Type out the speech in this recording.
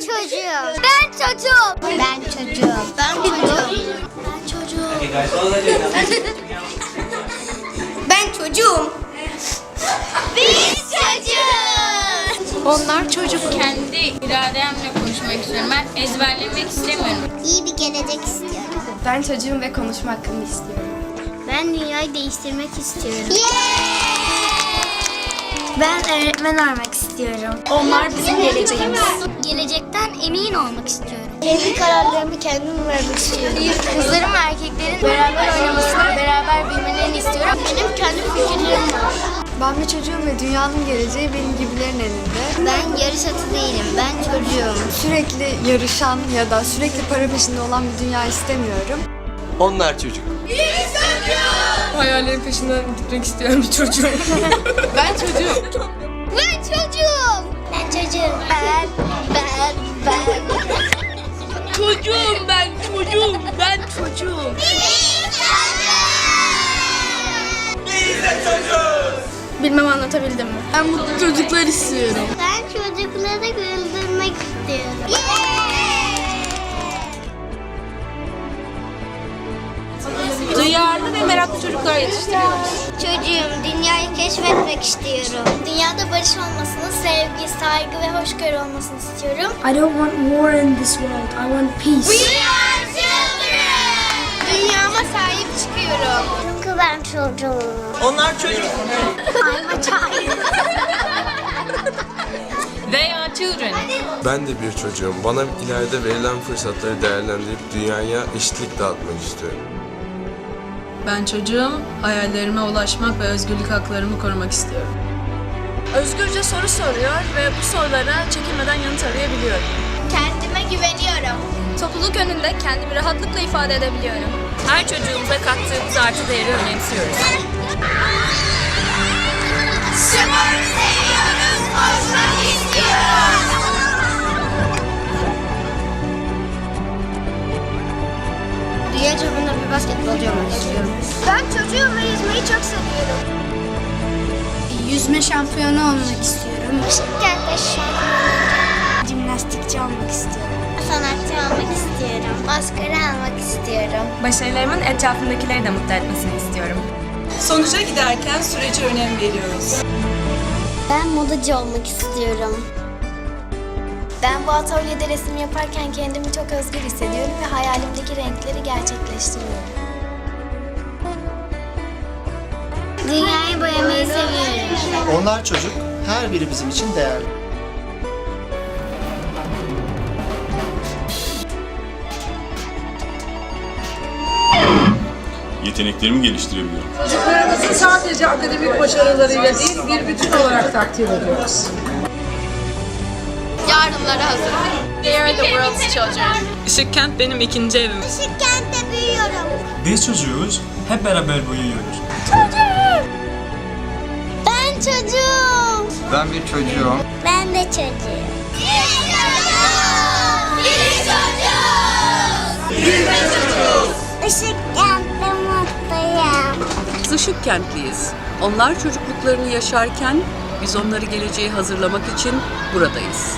çocuğum. Ben çocuğum. Ben çocuğum. Ben çocuğum. Ben çocuğum. Ben çocuğum. Biz çocuğum. Onlar çocuk. Kendi irademle konuşmak istiyorum. Ben ezberlemek istemiyorum. İyi bir gelecek istiyorum. Ben çocuğum ve konuşma hakkımı istiyorum. Ben dünyayı değiştirmek istiyorum. Ben öğretmen olmak istiyorum. Onlar bizim geleceğimiz. Gelecekten emin olmak istiyorum. Kendi kararlarımı kendim vermek istiyorum. Kızların ve erkeklerin beraber oynamasını, beraber bilmelerini istiyorum. Benim kendi fikirlerim var. Ben bir çocuğum ve dünyanın geleceği benim gibilerin elinde. Ben yarış atı değilim, ben çocuğum. Sürekli yarışan ya da sürekli para peşinde olan bir dünya istemiyorum. Onlar çocuk. Hayallerin peşinden gitmek isteyen bir çocuğum. ben çocuğum. Ben çocuğum. Ben çocuğum. Ben, ben, ben. Çocuğum ben çocuğum. Ben çocuğum. Bilmem anlatabildim mi? Ben mutlu çocuklar istiyorum. Ben çocukları çocuklar yetiştiriyoruz. Çocuğum, dünyayı keşfetmek istiyorum. Dünyada barış olmasını, sevgi, saygı ve hoşgörü olmasını istiyorum. I don't want war in this world. I want peace. are children. Dünyama sahip çıkıyorum. Çünkü ben çocuğum. Onlar çocuk. I'm a child. They are children. Ben de bir çocuğum. Bana ileride verilen fırsatları değerlendirip dünyaya eşitlik dağıtmak istiyorum. Ben çocuğum. Hayallerime ulaşmak ve özgürlük haklarımı korumak istiyorum. Özgürce soru soruyor ve bu sorulara çekinmeden yanıt arayabiliyorum. Kendime güveniyorum. Topluluk önünde kendimi rahatlıkla ifade edebiliyorum. Her çocuğumuza kattığımız artı değeri önemsiyoruz. Spor seviyoruz, koşmak olmak istiyorum. Ben çocuğum ve yüzmeyi çok seviyorum. Yüzme şampiyonu olmak istiyorum. Kente şampiyon. Jimnastikçi olmak istiyorum. Sanatçı olmak istiyorum. Maskara almak istiyorum. Başarılarımın etrafındakileri de mutlu etmesini istiyorum. Sonuca giderken sürece önem veriyoruz. Ben modacı olmak istiyorum. Ben bu atölyede resim yaparken kendimi çok özgür hissediyorum ve hayalimdeki renkleri gerçekleştiriyorum. Onlar çocuk, her biri bizim için değerli. Yeteneklerimi geliştirebiliyorum. Çocuklarımızı sadece akademik başarılarıyla değil, bir bütün olarak takdir ediyoruz. Yarınlara hazır. They are the world's children. Işık Kent benim ikinci evim. Işık kentte büyüyorum. Biz çocuğuz, hep beraber büyüyoruz. Ben çocuğum. Ben bir çocuğum. Ben de çocuğum. Biz çocuğuz. Biz çocuğuz. Işık kentte mutluyum. Biz Işık Kentliyiz. Onlar çocukluklarını yaşarken biz onları geleceğe hazırlamak için buradayız.